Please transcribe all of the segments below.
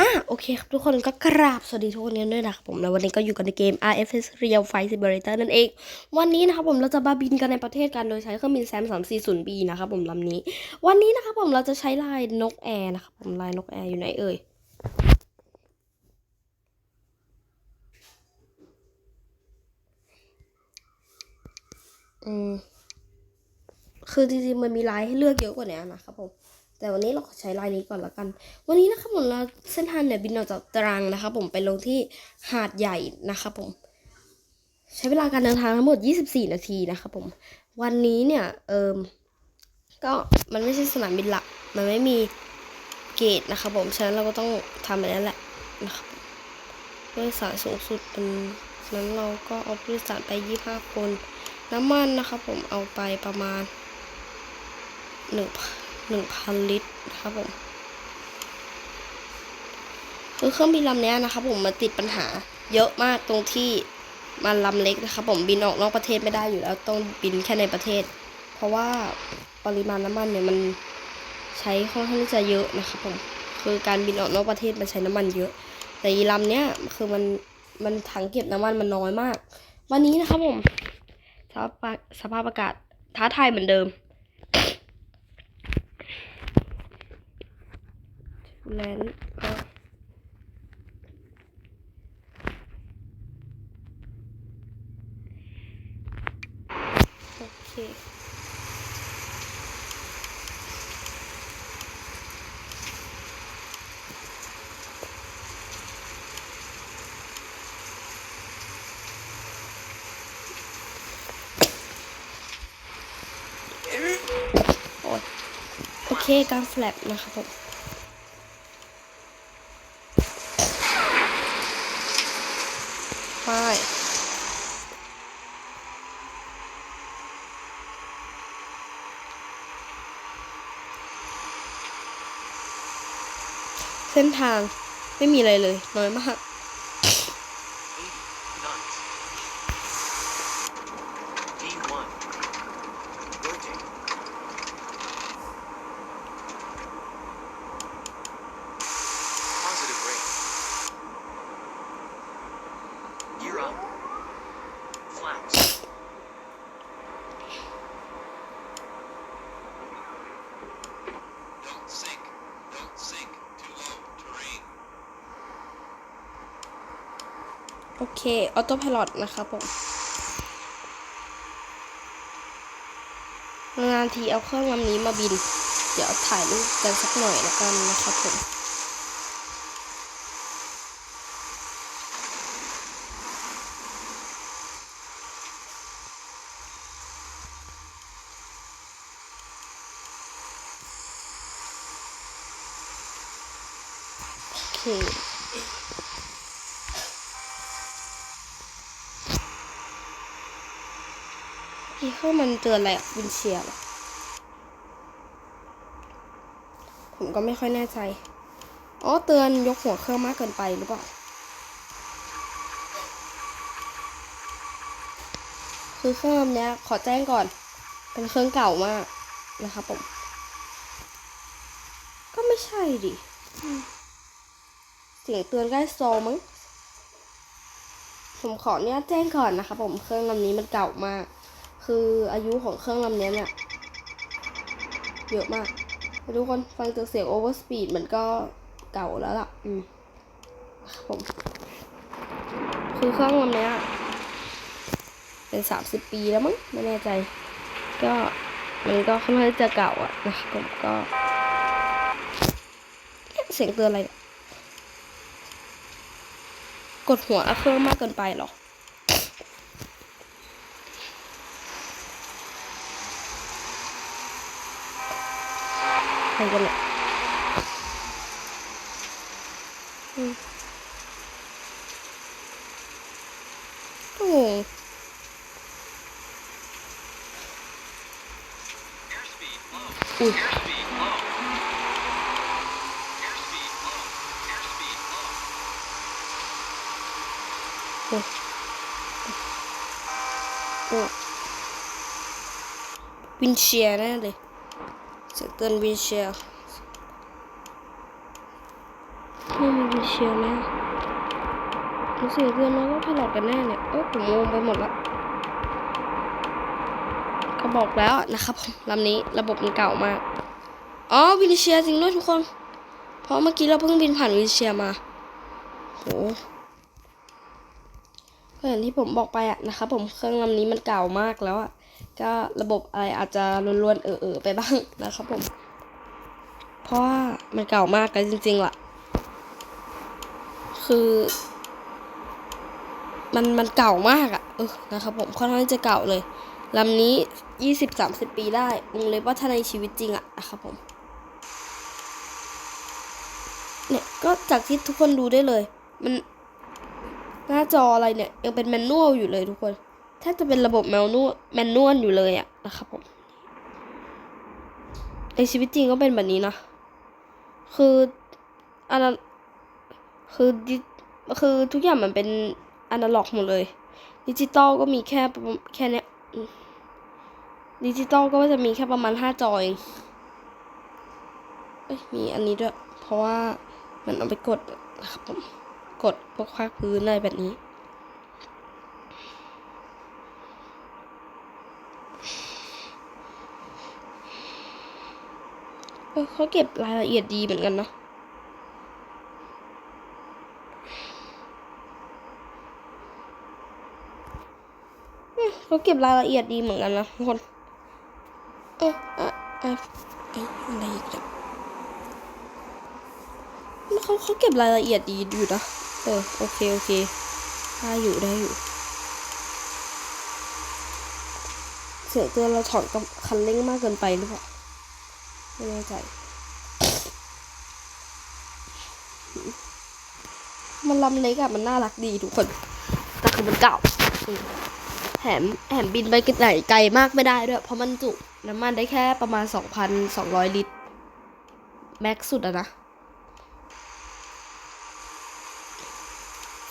อะโอเคครับทุกคนก็กราบสวัสดีทุกคนกันด้วยนะครับผมแล้ววันนี้ก็อยู่กันในเกม RFS Real Flight Simulator นั่นเอง วันนี้นะครับผมเราจะมาบินกันในประเทศกันโดยใช้เครื่องบินแซม 340B นะครับผมลำนี้ วันนี้นะครับผมเราจะใช้ลายนกแอร์นะครับผมลายนกแอร์อยู่ไหนเอ่ยอืมคือจริงๆมันมีลายให้เลือกเยอะกว่านี้นะครับผม แต่วันนี้เราขอใช้ลายนี้ก่อนละกัน วันนี้นะครับผมเราเส้นทางเนี่ยบินออกจากตรังนะครับผมไปลงที่หาดใหญ่นะครับผม ใช้เวลาการเดินทางทั้งหมด 24 นาทีนะครับผม วันนี้เนี่ยเอิมก็มันไม่ใช่สนามบินหลัก มันไม่มีเกตนะครับผม ฉะนั้นเราก็ต้องทำแบบนั้นแหละนะครับผู้โดยสารสูงสุดเป็นนั้นเราก็เอาผู้โดยสารไป 25 คน น้ำมันนะครับผมเอาไปประมาณหนึ่ง หนึ่งพันลิตรนะครับผมคือเครื่องบินลำเนี้ยนะครับผมมันติดปัญหา เยอะมากตรงที่มันลำเล็กนะครับผมบินออกนอกประเทศไม่ได้อยู่แล้วต้องบินแค่ในประเทศ เพราะว่าปริมาณน้ำมันเนี่ยมันใช้ค่อนข้างที่จะเยอะนะครับผมคือการบินออกนอกประเทศมันใช้น้ำมันเยอะ แต่อีลำเนี้ยคือมันมันถังเก็บน้ำมันมันน้อยมาก วันนี้นะครับผมสภาพสภาพอากาศท้าทายเหมือนเดิม แลนด์ก็โอเคโอเคกางแฟลปนะครับผมายเส้นทางไม่มีอะไรเลย น้อยมาก เคออโต้พ l o t นะครับผมนานทีเอาเครื่องลำนี้มาบิน เดี๋ยวถ่ายรูปกันสักหน่อยละกันนะครับผมโอเค พี่เครื่องมันเตือนอะไรอะวินเชียร์ผมก็ไม่ค่อยแน่ใจ อ๋อ เตือนยกหัวเครื่องมากเกินไปหรือเปล่า คือเครื่องเนี้ยขอแจ้งก่อน เป็นเครื่องเก่ามากนะครับผม ก็ไม่ใช่ดิเสียงเตือนใกล้โซมั้งผมขออนุญาตแจ้งก่อนนะครับผมเครื่องลำนี้มันเก่ามาก คืออายุของเครื่องลำนี้เนี่ยเยอะมาก ทุกคนฟังจากเสียงโอเวอร์สปีดมันก็เก่าแล้วล่ะ อืมผมคือเครื่องลำเนี้ยเป็นสามสิบปีแล้วมั้งไม่แน่ใจ ก็มันก็ค่อนข้างจะเก่าอะนะผมก็ เสียงเตือนอะไร กดหัวเครื่องมากเกินไปหรอ ใครกันเนี่ยอืมก็งง Airspeed low. อุ้ย Airspeed low. Airspeed low. Airspeed low. โอ้โอ้วินเชียร์แน่เลย เสียงเตือนวินเชียร์ไม่มีวิวเชียร์ไหมรู้สึกเดือนน้อยว่าพลอดกันแน่เนี่ยเออผมงงไปหมดละก็บอกแล้วนะครับผมลำนี้ระบบมันเก่ามากอ๋อวินเชียร์จริงด้วยทุกคน เพราะเมื่อกี้เราเพิ่งบินผ่านวินเชียร์มาโหก็อย่างที่ผมบอกไปอะนะครับผมเครื่องลำนี้มันเก่ามากแล้วอะ ก็ระบบอะไรอาจจะรวนๆเออๆไปบ้างนะครับผม เพราะว่ามันเก่ามากกันจริงๆล่ะ คือ มันมันเก่ามากอะเออนะครับผมค่อนข้างจะเก่าเลยลำนี้ยี่สิบสามสิบปีได้วงเล็บว่าถ้าในชีวิตจริงอะนะครับผม เนี่ยก็จากที่ทุกคนดูได้เลย มันหน้าจออะไรเนี่ย ยังเป็นแมนนวลอยู่เลยทุกคน แทบจะเป็นระบบแมนนวลแมนนวลอยู่เลยอะนะครับผมในชีวิตจริงก็เป็นแบบนี้นะ คืออันนั้นคือดิคือทุกอย่างมันเป็นอนาล็อกหมดเลย ดิจิตอลก็มีแค่แค่เนี้ยดิจิตอลก็จะมีแค่ประมาณห้าจอเองเอ้ยมีอันนี้ด้วย เพราะว่ามันเอาไปกดนะครับผม กดพวกภาคพื้นอะไรแบบนี้ เขาเก็บรายละเอียดดีเหมือนกันเนาะเขาเก็บรายละเอียดดีเหมือนกันนะทุกคน เออเออเอออยอะไรอีกเนี่ยเขาเขาเก็บรายละเอียดดีอยู่นะ เออ โอเค โอเค ได้อยู่ได้อยู่ เสียงเตือนเราถอนกับคันเร่งมากเกินไปหรือเปล่า ไม่แน่ใจ มันลำเล็กอะมันน่ารักดีทุกคน แต่คือมันเก่าแถมแถมบินไปไหนไกลมากไม่ได้ด้วย เพราะมันจุน้ำมันได้แค่ประมาณ 2,200 ลิตร แม็กสุดอะนะ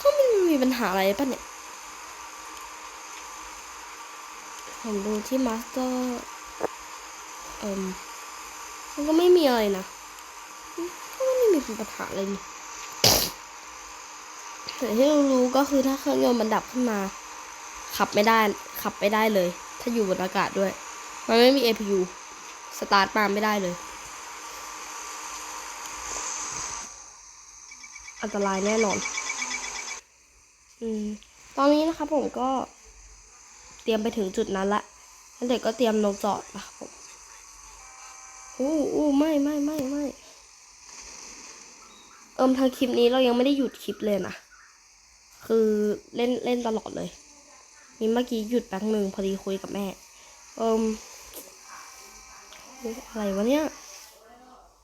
ก็ไม่มีปัญหาอะไรป่ะเนี่ยผมดูที่มาสเตอร์เอ่ม มันก็ไม่มีอะไรนะก็ไม่มีปัญหาอะไรนี่แต่ที่เรารู้ก็คือถ้าเครื่องยนต์มันดับขึ้นมา ขับไม่ได้ ขับไม่ได้เลย ถ้าอยู่บนอากาศด้วย มันไม่มี APU สตาร์ทมาไม่ได้เลย อันตรายแน่นอน อืม ตอนนี้นะครับผมก็เตรียมไปถึงจุดนั้นละแล้วเด็กก็เตรียมลงจอดนะครับผม อู้อู้ไม่ไม่ไม่ไม่เอิมทางคลิปนี้เรายังไม่ได้หยุดคลิปเลยนะ คือเล่นเล่นตลอดเลยมีเมื่อกี้หยุดแป๊บหนึ่งพอดีคุยกับแม่ เอิมอะไรวะเนี่ย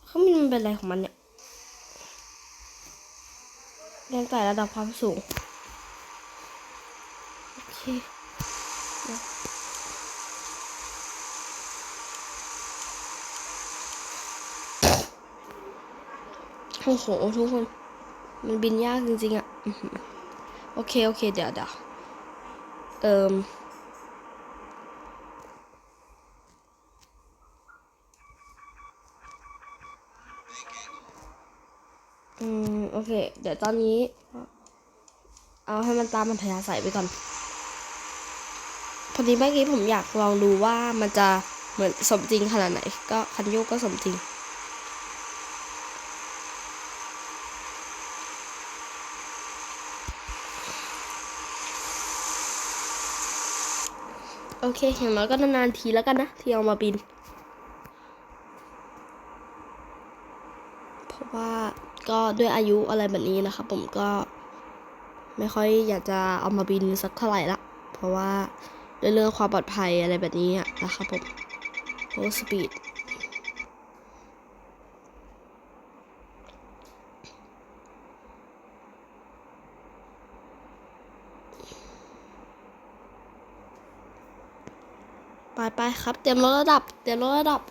เขามันมันเป็นอะไรของมันเนี่ยเรียงแต่ระดับความสูง โอเค อ้โหทุกคน มันบินยากจริงๆอะ่ะโอเค โอเค เดี๋ยวเดี๋ยวเอิมอืม โอเค เดี๋ยวตอนนี้ เอาให้มันตามมันทยาใส่ไปก่อน พอดีเมื่อกี้ผมอยากลองดูว่ามันจะเหมือนสมจริงขนาดไหน ก็คันโยกก็สมจริง โอเค อย่างน้อยก็นานๆทีแล้วกันนะ ที่เอามาบิน เพราะว่าก็ด้วยอายุอะไรแบบนี้นะคะผมก็ ไม่ค่อยอยากจะเอามาบินสักเท่าไหร่ละ เพราะว่าเรื่องความปลอดภัยอะไรแบบนี้นะคะผมโอ้สปีด ไปไปครับ เตรียมลดระดับ เตรียมลดระดับ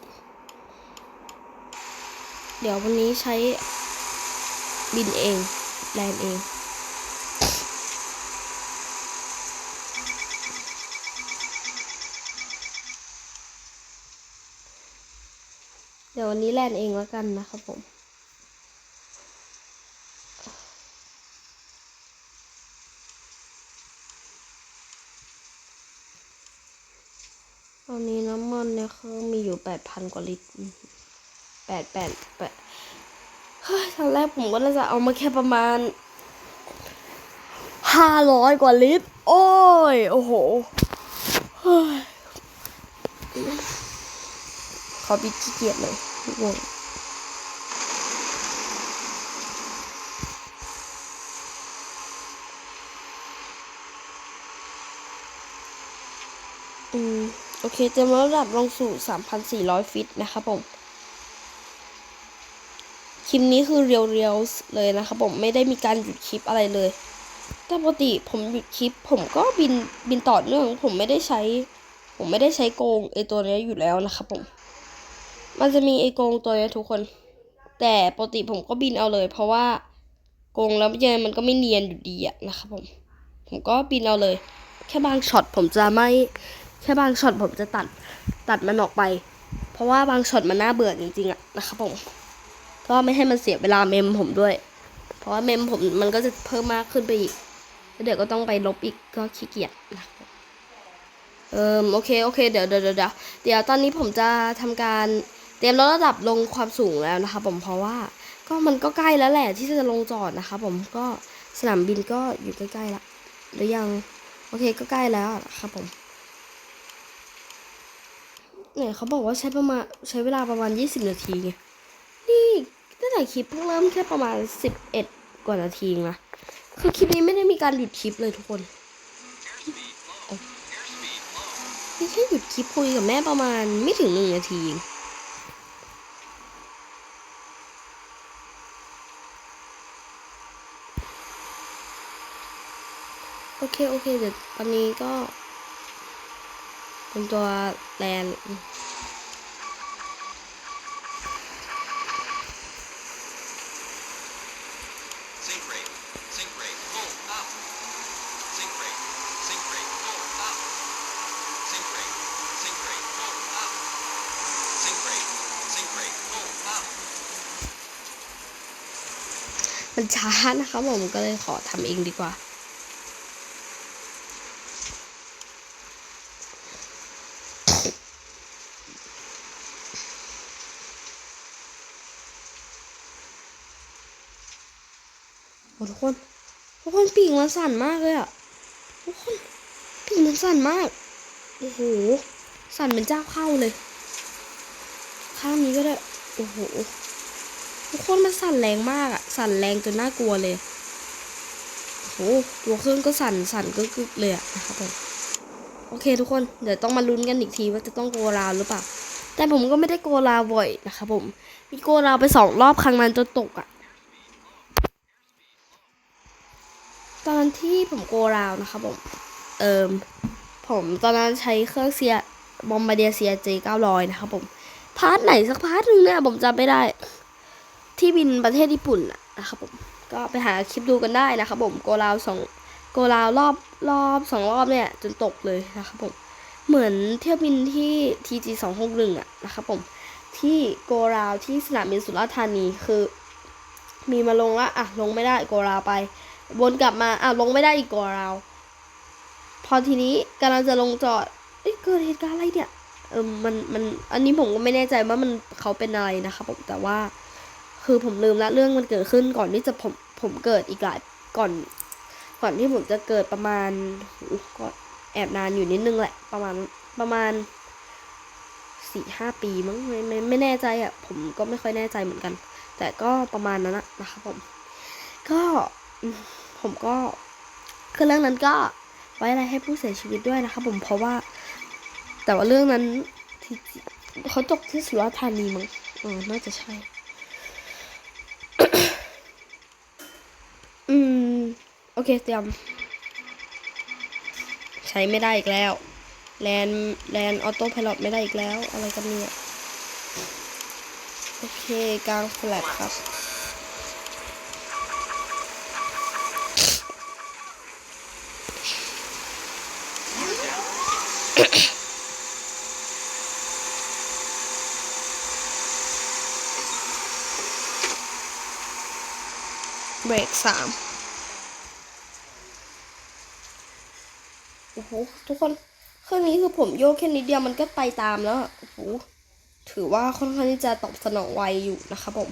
เดี๋ยววันนี้ใช้บินเองแลนเองเดี๋ยววันนี้แลนเองแล้วกันนะครับผม ตอนนี้น้ำมันในเครื่องมีอยู่แปดพันกว่าลิตรแปดแปดแปดเฮ้ยตอนแรกผมก็น่าจะเอามาแค่ประมาณห้าร้อยกว่าลิตร โอ้ย โอ้โหเฮ้ยขอบิดขี้เกียจเลยงงอืม โอ เค เตรียมระดับลงสู่ 3,400 ฟิตนะครับผม คลิปนี้คือเรียวๆเลยนะครับผม ไม่ได้มีการหยุดคลิปอะไรเลย แต่ปกติผมหยุดคลิป ผมก็บินบินต่อเนื่อง ผมไม่ได้ใช้ ผมไม่ได้ใช้โกงไอตัวนี้อยู่แล้วนะครับผม มันจะมีไอโกงตัวนี้ทุกคน แต่ปกติผมก็บินเอาเลย เพราะว่าโกงแล้วยังไงมันก็ไม่เนียนอยู่ดีอะนะครับผม ผมก็บินเอาเลย แค่บางช็อตผมจะไม่ แค่บางช็อตผมจะตัดตัดมันออกไป เพราะว่าบางช็อตมันน่าเบื่อจริงๆอะนะครับผมก็ไม่ให้มันเสียเวลาเมมผมด้วย เพราะว่าเมมผมมันก็จะเพิ่มมากขึ้นไปอีกแล้วเดี๋ยวก็ต้องไปลบอีกก็ขี้เกียจนะเอิมโอเคโอเคเดี๋ยวเดี๋ยวเดี๋ยวเดี๋ยวตอนนี้ผมจะทำการเตรียมลดระดับลงความสูงแล้วนะคะผมเพราะว่าก็มันก็ใกล้แล้วแหละที่จะลงจอดนะคะผมก็สนามบินก็อยู่ใกล้ๆละหรือยังโอเคก็ใกล้แล้วนะครับผม เนี่ยเขาบอกว่าใช้ประมาณใช้เวลาประมาณ 20 นาทีไง นี่ตั้งแต่คลิปเพิ่งเริ่มแค่ประมาณ 11 กว่านาทีนะ คือคลิปนี้ไม่ได้มีการหยุดคลิปเลยทุกคน Airspeed low. Airspeed low. นี่แค่หยุดคลิปคุยกับแม่ประมาณไม่ถึงหนึ่งนาทีโอเค โอเค เดี๋ยวตอนนี้ก็ เป็นตัวแลนมันช้านะคะผมก็เลยขอทำเองดีกว่า โอ้ทุกคนทุกคนปีกมันสั่นมากเลยอะทุกคนปีกมันสั่นมากโอ้โหสั่นเป็นเจ้าเข้าเลย ข้างนี้ก็ได้โอ้โหทุกคนมันสั่นแรงมากอะสั่นแรงจนน่ากลัวเลยโอ้โหตัวเครื่องก็สั่นสั่นก็กึกเลยอะนะครับผมโอเคทุกคนเดี๋ยวต้องมาลุ้นกันอีกทีว่าจะต้องโกราวหรือเปล่าแต่ผมก็ไม่ได้โกราบ่อยนะครับผม มีโกราไปสองรอบครั้งนั้นจนตกอะ ตอนที่ผมโกราวนะครับผมเอิมผมตอนนั้นใช้เครื่องเซียบอมบาเดียเซียเจเก้าร้อยนะครับผมพาร์ทไหนสักพาร์ทหนึ่งเนี่ยผมจำไม่ได้ ที่บินประเทศญี่ปุ่นนะนะครับผมก็ไปหาคลิปดูกันได้นะครับผมโกราวสองโกราวรอบรอบสองรอบเนี่ยจนตกเลยนะครับผมเหมือนเที่ยวบินที่ TG สองหกหนึ่งอะนะครับผมที่โกราวที่สนามบินสุราษฎร์ธานีคือ มีมาลงละอะลงไม่ได้โกราวไป วนกลับมาอะลงไม่ได้อีกโกรา พอทีนี้กำลังจะลงจอดเอ้ยเกิดเหตุการณ์อะไรเนี่ยเออมันมันอันนี้ผมก็ไม่แน่ใจว่ามันเขาเป็นอะไรนะครับผมแต่ว่า คือผมลืมละเรื่องมันเกิดขึ้นก่อนที่จะผมผมเกิดอีกหลายก่อน ก่อนที่ผมจะเกิดประมาณโอ้ก็แอบนานอยู่นิดนึงแหละ ประมาณประมาณสี่ห้าปีมั้งไม่ไม่ไม่แน่ใจอะผมก็ไม่ค่อยแน่ใจเหมือนกัน แต่ก็ประมาณนั้นนะนะครับผม ก็ ผมก็คือเรื่องนั้นก็ไว้อะไรให้ผู้เสียชีวิตด้วยนะครับผมเพราะว่า แต่ว่าเรื่องนั้นที่เขาตกที่สุราษฎร์ธานีมั้งเออน่าจะใช่ อืม โอเคเตรียม ใช้ไม่ได้อีกแล้ว แลนแลนออโต้พายロไม่ได้อีกแล้ว อะไรกันเนี่ย โอเค กลางแฟลตครับ เบรกสามโอ้โหทุกคนเครื่องนี้คือผมโยกแค่นิดเดียวมันก็ไปตามแล้วโอ้โหถือว่าค่อนข้างที่จะตอบสนองไวอยู่นะครับผม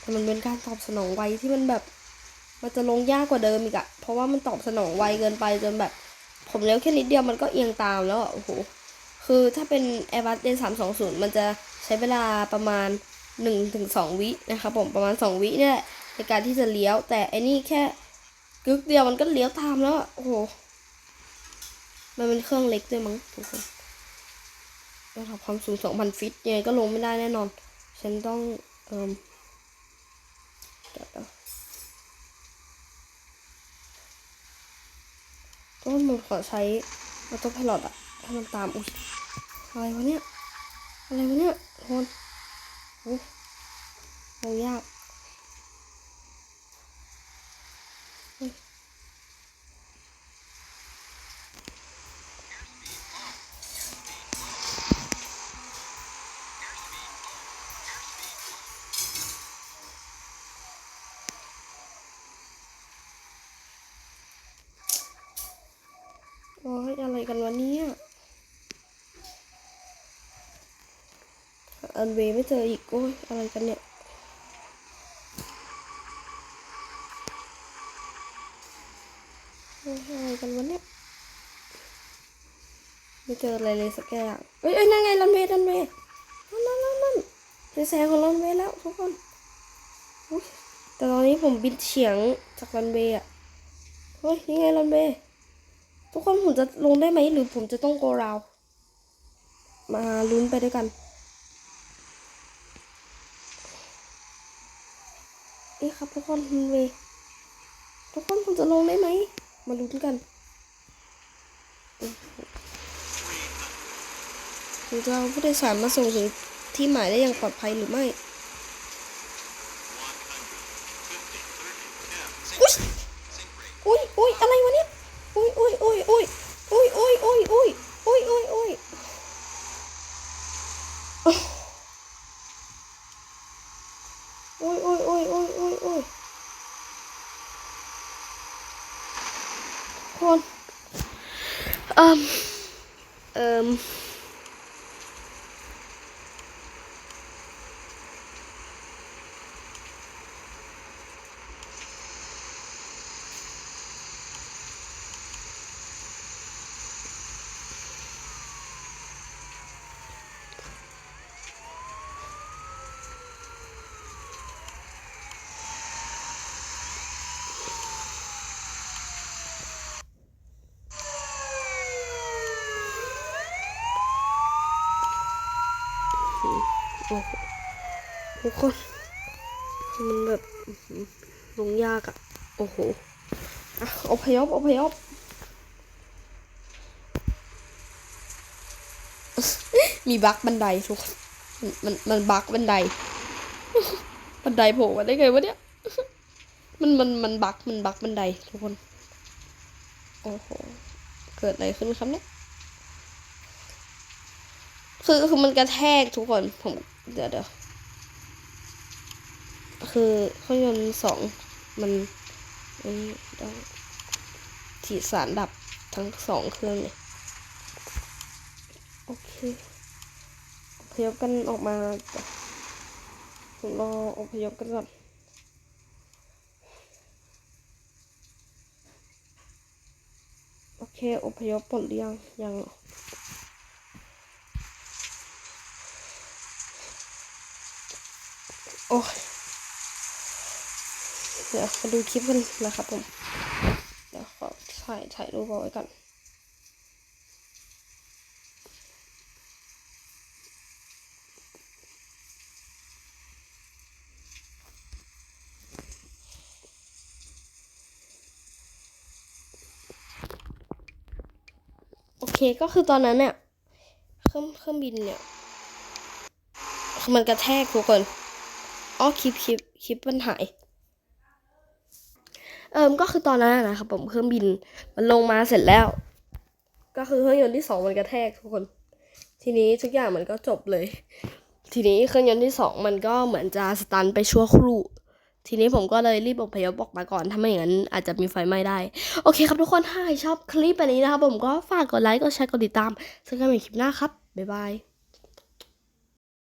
แต่มันเป็นการตอบสนองไวที่มันแบบ มันจะลงยากกว่าเดิมอีกอะเพราะว่ามันตอบสนองไวเกินไปจนแบบ ผมเลี้ยวแค่นิดเดียวมันก็เอียงตามแล้วโอ้โหคือถ้าเป็น Airbus D 3 2 0มันจะใช้เวลาประมาณ1ถึง2วินะครับผมประมาณ 2 วิเนี่ยแหละ ในการที่จะเลี้ยว แต่อันนี้แค่กึกเดียวมันก็เลี้ยวตามแล้วโอ้โหมันเป็นเครื่องเล็กด้วยมั้งทุกคนระดับความสูง2,000ฟิตยังไงก็ลงไม่ได้แน่นอน ฉันต้องเอ่มเดี๋ยวนะต้นมันขอใช้ออโต้พายโอะให้มันตามอุ้ยอะไรวะเนี่ย อะไรวะเนี่ยทุกคนโอ้ยลงยาก อันเวย์ไม่เจออีกโอ้ยอะไรกันเนี่ยอะไรกันวะเนี่ยไม่เจออะไรเลยสักอย่างเอ้ยเอ้ยนั่นไงรันเวย์รันเวย์นั่นนั่นนั่นนั่นเป็นแสงของรันเวย์แล้วทุกคนแต่ตอนนี้ผมบินเฉียงจากรันเวย์อะเฮ้ยนี่ไงรันเวย์ทุกคนผมจะลงได้ไหมหรือผมจะต้องโกราว มาลุ้นไปด้วยกัน นี่ครับทุกคนเวทุกคนผมจะลงได้ไหม มาลุ้นกันหผมจะเอาผู้โดยสารมาส่งถึงที่หมายได้อย่างปลอดภัยหรือไม่ um, um ทุกคนมันแบบลงยากอะโอ้โหอะอพยพอพยพมีบั๊กบันไดทุกคนมันมันมันบั๊กบันได บันไดโผล่มาได้ไงวะเนี่ยมันมันมันบั๊กมันบั๊กบันไดทุกคน โอ้โห เกิดอะไรขึ้นครับเนี่ยคือคือมันกระแทกทุกคนผมเดี๋ยวเดี๋ยว คือเครื่องยนต์สองมันอันนี้ต้องถีสารดับทั้งสองเครื่องเลยโอเคอพยพกันออกมาผมรออพยพกันก่อนโอเคอพยพหมดหรือยังยังโอ้ย เดี๋ยวมาดูคลิปกันนะครับผม เดี๋ยวขอถ่ายถ่ายรูปเอาไว้ก่อนโอเคก็คือตอนนั้นเนี่ยเครื่องเครื่องบินเนี่ยมันกระแทกทุกคนอ๋อคลิปคลิปคลิปมันหาย อิมก็คือตอนนั้นนะครับผมเครื่องบินมันลงมาเสร็จแล้ว ก็คือเครื่องยนต์ที่สองมันกระแทกทุกคน ทีนี้ทุกอย่างมันก็จบเลย ทีนี้เครื่องยนต์ที่สองมันก็เหมือนจะสตันไปชั่วครู่ทีนี้ผมก็เลยรีบอพยพออกมาก่อน ถ้าไม่อย่างนั้นอาจจะมีไฟไหม้ได้ โอเคครับทุกคนถ้าใครชอบคลิปแบบนี้นะครับผมก็ฝากกดไลค์ กดแชร์ กดติดตามเจอกันใหม่คลิปหน้าครับ บ๊ายบาย